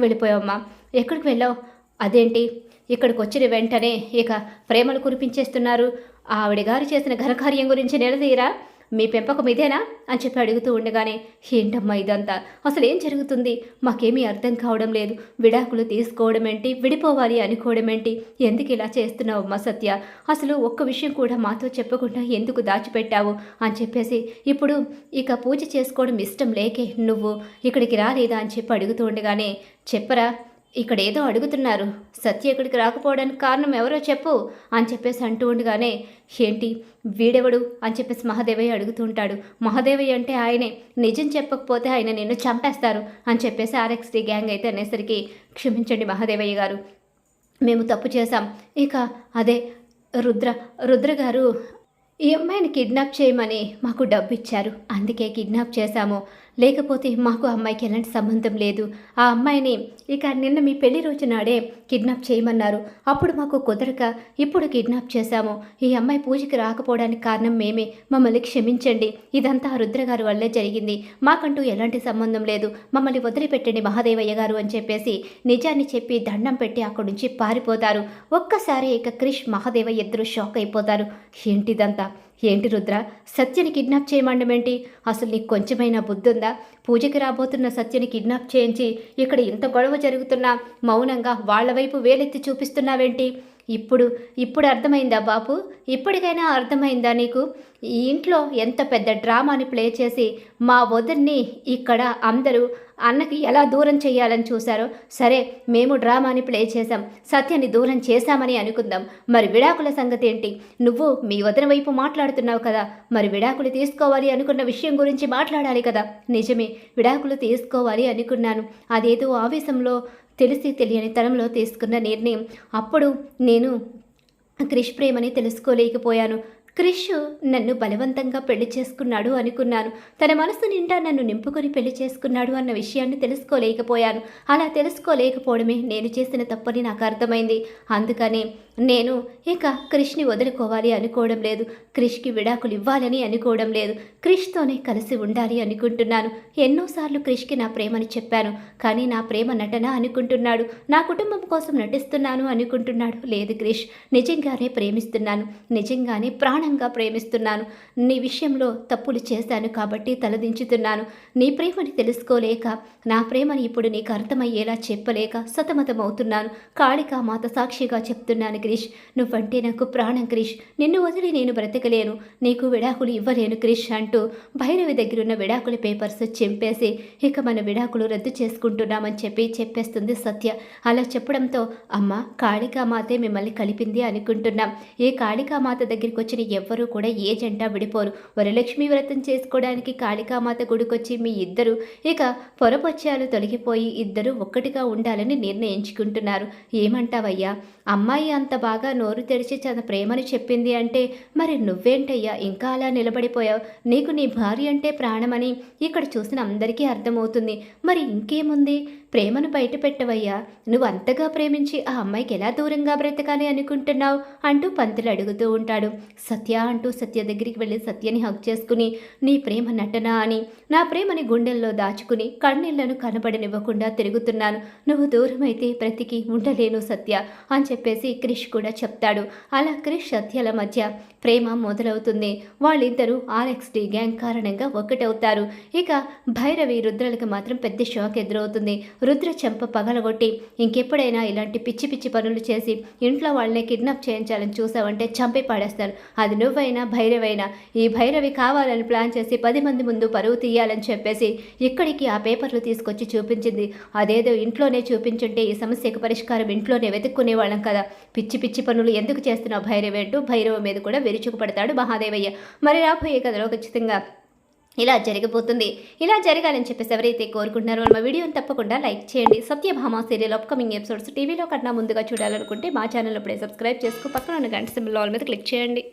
వెళ్ళిపోయావమ్మా ఎక్కడికి వెళ్ళావు? అదేంటి? ఇక్కడికి వచ్చిన వెంటనే ఇక ప్రేమలు కురిపించేస్తున్నారు. ఆవిడ గారు చేసిన ఘనకార్యం గురించి నిలదీరా మీ పెంపకం ఇదేనా? అని చెప్పి అడుగుతూ ఉండగానే ఏంటమ్మా ఇదంతా? అసలు ఏం జరుగుతుంది? మాకేమీ అర్థం కావడం లేదు. విడాకులు తీసుకోవడం ఏంటి విడిపోవాలి అనుకోవడం ఏంటి ఎందుకు ఇలా చేస్తున్నావమ్మా సత్య? అసలు ఒక్క విషయం కూడా మాతో చెప్పకుండా ఎందుకు దాచిపెట్టావు? అని చెప్పేసి ఇప్పుడు ఇక పూజ చేసుకోవడం ఇష్టం లేకే నువ్వు ఇక్కడికి రాలేదా? అని చెప్పి అడుగుతూ ఉండగానే చెప్పరా? ఇక్కడ ఏదో అడుగుతున్నారు. సత్య ఇక్కడికి రాకపోవడానికి కారణం ఎవరో చెప్పు అని చెప్పేసి అంటూ ఉండగానే ఏంటి? వీడెవడు? అని చెప్పేసి మహాదేవయ్య అడుగుతూ ఉంటాడు. మహాదేవయ్య అంటే ఆయనే. నిజం చెప్పకపోతే ఆయన నిన్ను చంపేస్తారు అని చెప్పేసి ఆర్ఎక్స్టీ గ్యాంగ్ అయితే అనేసరికి క్షమించండి మహాదేవయ్య గారు. మేము తప్పు చేశాం. ఇక అదే రుద్ర రుద్ర గారు ఈ అమ్మాయిని కిడ్నాప్ చేయమని మాకు డబ్బు ఇచ్చారు అందుకే కిడ్నాప్ చేశాము. లేకపోతే మాకు అమ్మాయికి ఎలాంటి సంబంధం లేదు. ఆ అమ్మాయిని ఇక నిన్న మీ పెళ్ళి రోజు నాడే కిడ్నాప్ చేయమన్నారు. అప్పుడు మాకు కుదరక ఇప్పుడు కిడ్నాప్ చేశాము. ఈ అమ్మాయి పూజకి రాకపోవడానికి కారణం మేమే. మమ్మల్ని క్షమించండి. ఇదంతా రుద్రగారు వల్లే జరిగింది. మాకంటూ ఎలాంటి సంబంధం లేదు. మమ్మల్ని వదిలిపెట్టండి మహాదేవయ్య గారు అని చెప్పేసి నిజాన్ని చెప్పి దండం పెట్టి అక్కడి నుంచి పారిపోతారు. ఒక్కసారి ఇక క్రిష్ మహాదేవయ్య ఇద్దరు షాక్ అయిపోతారు. ఏంటిదంతా? ఏంటి రుద్ర? సత్యని కిడ్నాప్ చేయమండమేంటి? అసలు నీకు కొంచెమైనా బుద్ధుందా? పూజకి రాబోతున్న సత్యని కిడ్నాప్ చేయించి ఇక్కడ ఇంత గొడవ జరుగుతున్నా మౌనంగా వాళ్ళ వైపు వేలెత్తి చూపిస్తున్నావేంటి? ఇప్పుడు ఇప్పుడు అర్థమైందా బాపు? ఇప్పటికైనా అర్థమైందా నీకు? ఈ ఇంట్లో ఎంత పెద్ద డ్రామాని ప్లే చేసి మా వదిన్ని ఇక్కడ అందరూ అన్నకి ఎలా దూరం చేయాలని చూశారో? సరే మేము డ్రామాని ప్లే చేశాం. సత్యాన్ని దూరం చేశామని అనుకుందాం. మరి విడాకుల సంగతి ఏంటి నువ్వు మీ వదిన వైపు మాట్లాడుతున్నావు కదా. మరి విడాకులు తీసుకోవాలి అనుకున్న విషయం గురించి మాట్లాడాలి కదా. నిజమే విడాకులు తీసుకోవాలి అనుకున్నాను. అదేదో ఆవేశంలో తెలిసి తెలియని తరంలో తీసుకున్న నిర్ణయం. అప్పుడు నేను క్రిష్ ప్రేమని తెలుసుకోలేకపోయాను. క్రిష్ నన్ను బలవంతంగా పెళ్ళి చేసుకున్నాడు అనుకున్నాను. తన మనసు నిండా నన్ను నింపుకొని పెళ్ళి చేసుకున్నాడు అన్న విషయాన్ని తెలుసుకోలేకపోయాను. అలా తెలుసుకోలేకపోవడమే నేను చేసిన తప్పని నాకు అర్థమైంది. అందుకనే నేను ఇక క్రిష్ని వదులుకోవాలి అనుకోవడం లేదు. క్రిష్కి విడాకులు ఇవ్వాలని అనుకోవడం లేదు. క్రిష్తోనే కలిసి ఉండాలి అనుకుంటున్నాను. ఎన్నోసార్లు క్రిష్కి నా ప్రేమని చెప్పాను. కానీ నా ప్రేమ నటన అనుకుంటున్నాడు. నా కుటుంబం కోసం నటిస్తున్నాను అనుకుంటున్నాడు. లేదు క్రిష్ నిజంగానే ప్రేమిస్తున్నాను. నిజంగానే ప్రాణంగా ప్రేమిస్తున్నాను. నీ విషయంలో తప్పులు చేశాను కాబట్టి తలదించుతున్నాను. నీ ప్రేమని తెలుసుకోలేక నా ప్రేమని ఇప్పుడు నీకు అర్థమయ్యేలా చెప్పలేక సతమతమవుతున్నాను. కాళికా మాత సాక్షిగా చెప్తున్నాను క్రిష్ నువ్వంటే నాకు ప్రాణం క్రిష్ నిన్ను వదిలి నేను బ్రతకలేను. నీకు విడాకులు ఇవ్వలేను క్రిష్ అంటూ భైరవి దగ్గరున్న విడాకుల పేపర్స్ చింపేసి ఇక మన విడాకులు రద్దు చేసుకుంటున్నామని చెప్పి చెప్పేస్తుంది సత్య. అలా చెప్పడంతో అమ్మ కాళికామాతే మిమ్మల్ని కలిపింది అనుకుంటున్నాం. ఏ కాళికామాత దగ్గరికి వచ్చిన ఎవ్వరూ కూడా ఏ జంట విడిపోరు. వరలక్ష్మి వ్రతం చేసుకోవడానికి కాళికామాత గుడికొచ్చి మీ ఇద్దరు ఇక పొరపచ్చాలు తొలగిపోయి ఇద్దరు ఒక్కటిగా ఉండాలని నిర్ణయించుకుంటున్నారు. ఏమంటావయ్యా? అమ్మాయి అంత బాగా నోరు తెరిచి తన ప్రేమని చెప్పింది అంటే మరి నువ్వేంటయ్యా? ఇంకా అలా నిలబడిపోయావు? నీకు నీ భార్య అంటే ప్రాణమని ఇక్కడ చూసిన అందరికీ అర్థమవుతుంది. మరి ఇంకేముంది? ప్రేమను బయట పెట్టవయ్యా. నువ్వు అంతగా ప్రేమించి ఆ అమ్మాయికి ఎలా దూరంగా బ్రతకాలి అనుకుంటున్నావు? అంటూ పంతులు అడుగుతూ ఉంటాడు. సత్య అంటూ సత్య దగ్గరికి వెళ్ళి సత్యని హక్ చేసుకుని నీ ప్రేమ నటన? అని. నా ప్రేమని గుండెల్లో దాచుకుని కన్నీళ్ళను కనబడనివ్వకుండా తిరుగుతున్నాను. నువ్వు దూరమైతే బ్రతికి ఉండలేను సత్య అని చెప్పి చెప్పేసి క్రిష్ కూడా చెప్తాడు. అలా క్రిష్ సత్యల మధ్య ప్రేమ మొదలవుతుంది. వాళ్ళిద్దరూ ఆర్ఎక్స్డి గ్యాంగ్ కారణంగా ఒకటవుతారు. ఇక భైరవి రుద్రలకు మాత్రం పెద్ద షాక్ ఎదురవుతుంది. రుద్ర చెంప పగలగొట్టి ఇంకెప్పుడైనా ఇలాంటి పిచ్చి పిచ్చి పనులు చేసి ఇంట్లో వాళ్ళని కిడ్నాప్ చేయించాలని చూసావంటే చంపి పాడేస్తారు. అది నువ్వైనా భైరవైనా. ఈ భైరవి కావాలని ప్లాన్ చేసి పది మంది ముందు పరువు తీయాలని చెప్పేసి ఇక్కడికి ఆ పేపర్లు తీసుకొచ్చి చూపించింది. అదేదో ఇంట్లోనే చూపించుంటే ఈ సమస్యకు పరిష్కారం ఇంట్లోనే వెతుక్కునే వాళ్ళం కదా. పిచ్చి పిచ్చి పనులు ఎందుకు చేస్తున్నావు భైరవి అంటూ భైరవ మీద కూడా విరుచుకుపడతాడు మహాదేవయ్య. మరి రాబోయే కథలో ఖచ్చితంగా ఇలా జరగబోతుంది ఇలా జరగాలని చెప్పేసి ఎవరైతే కోరుకుంటున్నారో మా వీడియోని తప్పకుండా లైక్ చేయండి. సత్యభామ సీరియల్ అప్కమింగ్ ఎపిసోడ్స్ టీవీలో కన్నా ముందుగా చూడాలనుకుంటే మా ఛానల్ ఇప్పుడే సబ్స్క్రైబ్ చేసుకో. పక్కన ఉన్న గంట సింబల్ ఆల్ మీద క్లిక్ చేయండి.